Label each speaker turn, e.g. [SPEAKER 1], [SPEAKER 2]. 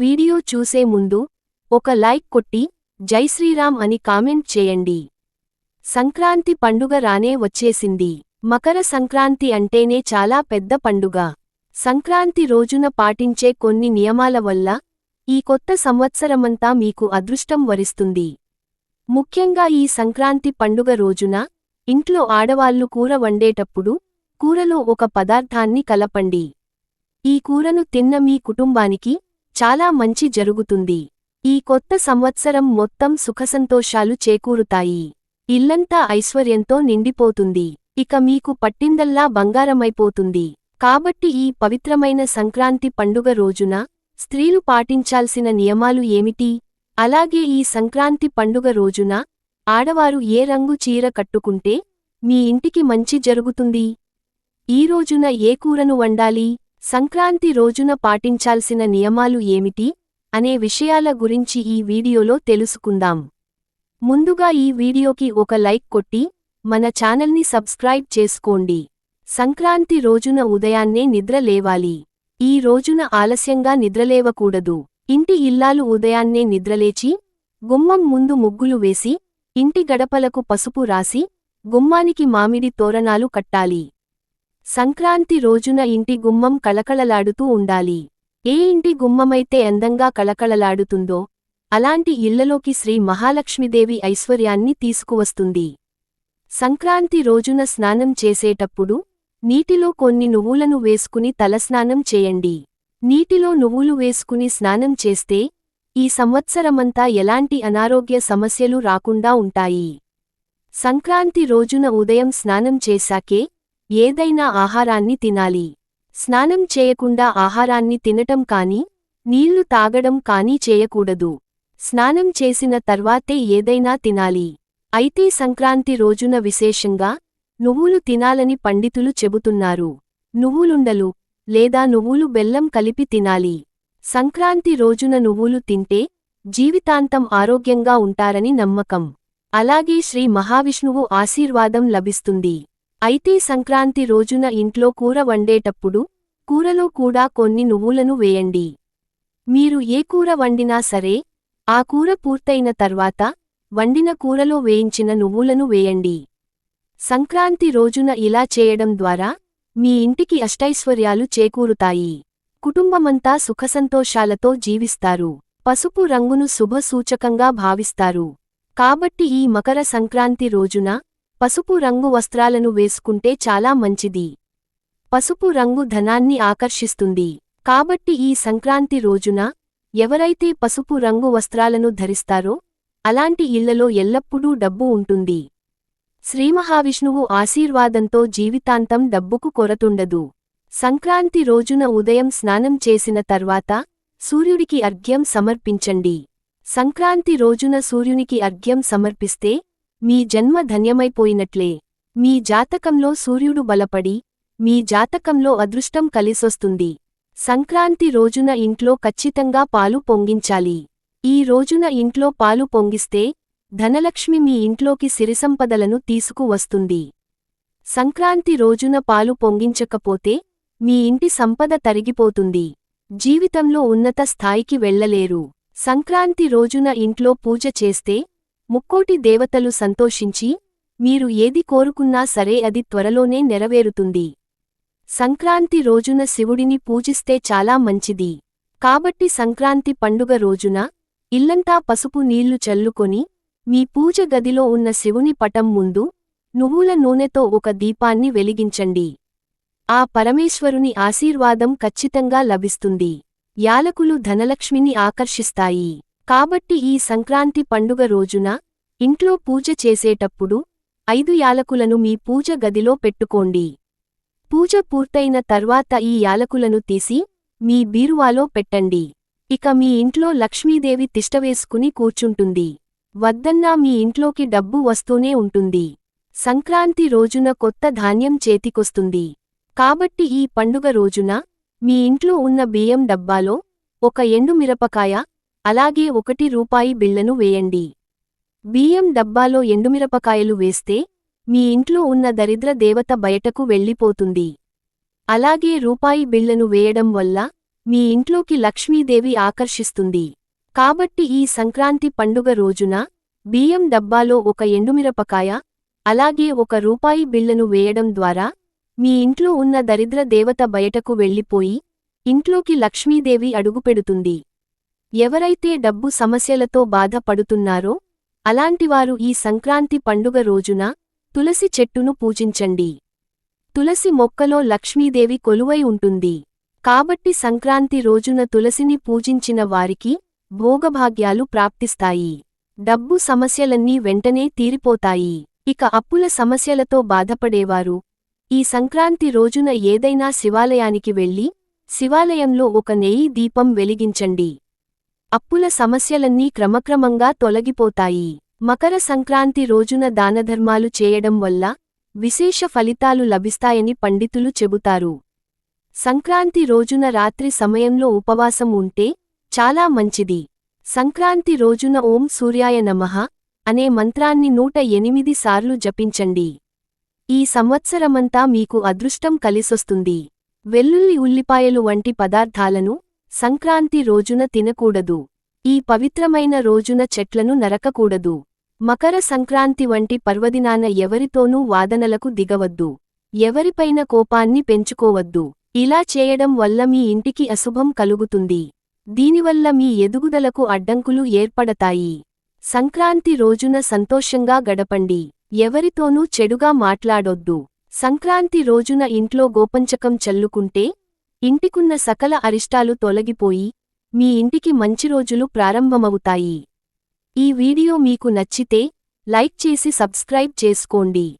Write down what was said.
[SPEAKER 1] Video చూసే ముందు ఒక లైక్ కొట్టి జై శ్రీరామ్ అని కామెంట్ చేయండి. సంక్రాంతి పండుగ రానే వచ్చేసింది. మకర సంక్రాంతి అంటేనే చాలా పెద్ద పండుగ. సంక్రాంతి రోజున పాటించే కొన్ని నియమాల వల్ల ఈ కొత్త సంవత్సరమంతా మీకు అదృష్టం వరిస్తుంది. ముఖ్యంగా ఈ సంక్రాంతి పండుగ రోజున ఇంట్లో ఆడవాళ్ళు కూర వండేటప్పుడు కూరలో ఒక పదార్థాన్ని కలపండి. ఈ కూరను తిన్న మీ కుటుంబానికి చాలా మంచి జరుగుతుంది. ఈ కొత్త సంవత్సరం మొత్తం సుఖసంతోషాలు చేకూరుతాయి. ఇల్లంతా ఐశ్వర్యంతో నిండిపోతుంది. ఇక మీకు పట్టిందల్లా బంగారమైపోతుంది. కాబట్టి ఈ పవిత్రమైన సంక్రాంతి పండుగ రోజున స్త్రీలు పాటించాల్సిన నియమాలు ఏమిటి? అలాగే ఈ సంక్రాంతి పండుగ రోజున ఆడవారు ఏ రంగు చీర కట్టుకుంటే మీ ఇంటికి మంచి జరుగుతుంది? ఈ రోజున ఏ కూరను వండాలి? సంక్రాంతి రోజున పాటించాల్సిన నియమాలు ఏమిటి అనే విషయాల గురించి ఈ వీడియోలో తెలుసుకుందాం. ముందుగా ఈ వీడియోకి ఒక లైక్ కొట్టి మన ఛానల్ని సబ్స్క్రైబ్ చేసుకోండి. సంక్రాంతి రోజున ఉదయాన్నే నిద్ర లేవాలి. ఈ రోజున ఆలస్యంగా నిద్రలేవకూడదు ఇంటి ఇల్లాలు ఉదయాన్నే నిద్రలేచి గుమ్మం ముందు ముగ్గులు వేసి ఇంటి గడపలకు పసుపు రాసి గుమ్మానికి మామిడి తోరణాలు కట్టాలి. సంక్రాంతి రోజున ఇంటి గుమ్మం కళకళలాడుతూ ఉండాలి. ఏ ఇంటి గుమ్మమైతే అందంగా కళకళలాడుతుందో అలాంటి ఇళ్ళలోకి శ్రీ మహాలక్ష్మీదేవి ఐశ్వర్యాన్ని తీసుకువస్తుంది. సంక్రాంతి రోజున స్నానం చేసేటప్పుడు నీటిలో కొన్ని నువ్వులను వేసుకుని తలస్నానం చేయండి. నీటిలో నువ్వులు వేసుకుని స్నానం చేస్తే ఈ సంవత్సరమంతా ఎలాంటి అనారోగ్య సమస్యలు రాకుండా ఉంటాయి. సంక్రాంతి రోజున ఉదయం స్నానం చేశాకే ఏదైనా ఆహారాన్ని తినాలి. స్నానం చేయకుండా ఆహారాన్ని తినటం కాని నీళ్ళు తాగడం కానీ చేయకూడదు. స్నానం చేసిన తర్వాతే ఏదైనా తినాలి. అయితే సంక్రాంతి రోజున విశేషంగా నువ్వులు తినాలని పండితులు చెబుతున్నారు. నువ్వులుండలు లేదా నువ్వులు బెల్లం కలిపి తినాలి. సంక్రాంతి రోజున నువ్వులు తింటే జీవితాంతం ఆరోగ్యంగా ఉంటారని నమ్మకం. అలాగే శ్రీ మహావిష్ణువు ఆశీర్వాదం లభిస్తుంది. అయితే సంక్రాంతి రోజున ఇంట్లో కూర వండేటప్పుడు కూరలో కూడా కొన్ని నువ్వులను వేయండి. మీరు ఏ కూర వండినా సరే ఆ కూర పూర్తయిన తర్వాత వండిన కూరలో వేయించిన నువ్వులను వేయండి. సంక్రాంతి రోజున ఇలా చేయడం ద్వారా మీ ఇంటికి అష్టైశ్వర్యాలు చేకూరుతాయి. కుటుంబమంతా సుఖసంతోషాలతో జీవిస్తారు. పసుపు రంగును శుభ సూచకంగా భావిస్తారు. కాబట్టి ఈ మకర సంక్రాంతి రోజున పసుపు రంగు వస్త్రాలను వేసుకుంటే చాలా మంచిది. పసుపు రంగు ధనాన్ని ఆకర్షిస్తుంది. కాబట్టి ఈ సంక్రాంతి రోజున ఎవరైతే పసుపు రంగు వస్త్రాలను ధరిస్తారో అలాంటి ఇళ్ళలో ఎల్లప్పుడూ డబ్బు ఉంటుంది. శ్రీమహావిష్ణువు ఆశీర్వాదంతో జీవితాంతం డబ్బుకు కొరతుండదు. సంక్రాంతి రోజున ఉదయం స్నానం చేసిన తర్వాత సూర్యుడికి అర్ఘ్యం సమర్పించండి. సంక్రాంతి రోజున సూర్యునికి అర్ఘ్యం సమర్పిస్తే మీ జన్మ ధన్యమైపోయినట్లే. మీ జాతకంలో సూర్యుడు బలపడి మీ జాతకంలో అదృష్టం కలిసొస్తుంది. సంక్రాంతి రోజున ఇంట్లో ఖచ్చితంగా పాలు పొంగించాలి. ఈ రోజున ఇంట్లో పాలు పొంగిస్తే ధనలక్ష్మి మీ ఇంట్లోకి సిరిసంపదలను తీసుకువస్తుంది సంక్రాంతి రోజున పాలు పొంగించకపోతే మీ ఇంటి సంపద తరిగిపోతుంది. జీవితంలో ఉన్నత స్థాయికి వెళ్ళలేరు సంక్రాంతి రోజున ఇంట్లో పూజ చేస్తే ముక్కోటి దేవతలు సంతోషించి మీరు ఏది కోరుకున్నా సరే అది త్వరలోనే నెరవేరుతుంది. సంక్రాంతి రోజున శివుడిని పూజిస్తే చాలా మంచిది. కాబట్టి సంక్రాంతి పండుగ రోజున ఇల్లంతా పసుపు నీళ్ళు చల్లుకొని మీ పూజ గదిలో ఉన్న శివుని పటం ముందు నువ్వుల నూనెతో ఒక దీపాన్ని వెలిగించండి. ఆ పరమేశ్వరుని ఆశీర్వాదం ఖచ్చితంగా లభిస్తుంది. యాలకులు ధనలక్ష్మిని ఆకర్షిస్తాయి. కాబట్టి ఈ సంక్రాంతి పండుగ రోజున ఇంట్లో పూజ చేసేటప్పుడు ఐదు యాలకులను మీ పూజ గదిలో పెట్టుకోండి. పూజ పూర్తయిన తర్వాత ఈ యాలకులను తీసి మీ బీరువాలో పెట్టండి. ఇక మీ ఇంట్లో లక్ష్మీదేవి తిష్టవేసుకుని కూర్చుంటుంది. వద్దన్నా మీ ఇంట్లోకి డబ్బు వస్తూనే ఉంటుంది. సంక్రాంతి రోజున కొత్త ధాన్యం చేతికొస్తుంది. కాబట్టి ఈ పండుగ రోజున మీ ఇంట్లో ఉన్న బియ్యం డబ్బాలో ఒక ఎండు మిరపకాయ అలాగే ఒకటి రూపాయి బిళ్ళను వేయండి. బియ్యం డబ్బాలో ఎండుమిరపకాయలు వేస్తే మీ ఇంట్లో ఉన్న దరిద్ర దేవత బయటకు వెళ్ళిపోతుంది. అలాగే రూపాయి బిళ్ళను వేయడం వల్ల మీ ఇంట్లోకి లక్ష్మీదేవి ఆకర్షిస్తుంది. కాబట్టి ఈ సంక్రాంతి పండుగ రోజున బియ్యం డబ్బాలో ఒక ఎండుమిరపకాయ అలాగే ఒక రూపాయి బిళ్ళను వేయడం ద్వారా మీ ఇంట్లో ఉన్న దరిద్ర దేవత బయటకు వెళ్ళిపోయి ఇంట్లోకి లక్ష్మీదేవి అడుగుపెడుతుంది. ఎవరైతే డబ్బు సమస్యలతో బాధపడుతున్నారో అలాంటివారు ఈ సంక్రాంతి పండుగ రోజున తులసి చెట్టును పూజించండి. తులసి మొక్కలో లక్ష్మీదేవి కొలువై ఉంటుంది. కాబట్టి సంక్రాంతి రోజున తులసిని పూజించిన వారికి భోగభాగ్యాలు ప్రాప్తిస్తాయి. డబ్బు సమస్యలన్నీ వెంటనే తీరిపోతాయి. ఇక అప్పుల సమస్యలతో బాధపడేవారు. ఈ సంక్రాంతి రోజున ఏదైనా శివాలయానికి వెళ్ళి శివాలయంలో ఒక నెయ్యి దీపం వెలిగించండి. అప్పుల సమస్యలన్నీ క్రమక్రమంగా తొలగిపోతాయి. మకర సంక్రాంతి రోజున దానధర్మాలు చేయడం వల్ల విశేష ఫలితాలు లభిస్తాయని పండితులు చెబుతారు. సంక్రాంతి రోజున రాత్రి సమయంలో ఉపవాసం ఉంటే చాలా మంచిది. సంక్రాంతి రోజున ఓం సూర్యాయ నమః అనే మంత్రాన్ని నూట ఎనిమిది సార్లు జపించండి. ఈ సంవత్సరమంతా మీకు అదృష్టం కలిసొస్తుంది. వెల్లుల్లి ఉల్లిపాయలు వంటి పదార్థాలను సంక్రాంతి రోజున తినకూడదు. ఈ పవిత్రమైన రోజున చెట్లను నరకకూడదు. మకర సంక్రాంతి వంటి పర్వదినాన ఎవరితోనూ వాదనలకు దిగవద్దు. ఎవరిపైన కోపాన్ని పెంచుకోవద్దు. ఇలా చేయడం వల్ల మీ ఇంటికి అశుభం కలుగుతుంది. దీనివల్ల మీ ఎదుగుదలకు అడ్డంకులు ఏర్పడతాయి. సంక్రాంతి రోజున సంతోషంగా గడపండి. ఎవరితోనూ చెడుగా మాట్లాడొద్దు. సంక్రాంతి రోజున ఇంట్లో గోపంచకం చల్లుకుంటే ఇంటికున్న సకల అరిష్టాలు తొలగిపోయి మీ ఇంటికి మంచి రోజులు ప్రారంభమవుతాయి. ఈ వీడియో మీకు నచ్చితే లైక్ చేసి సబ్స్క్రైబ్ చేసుకోండి.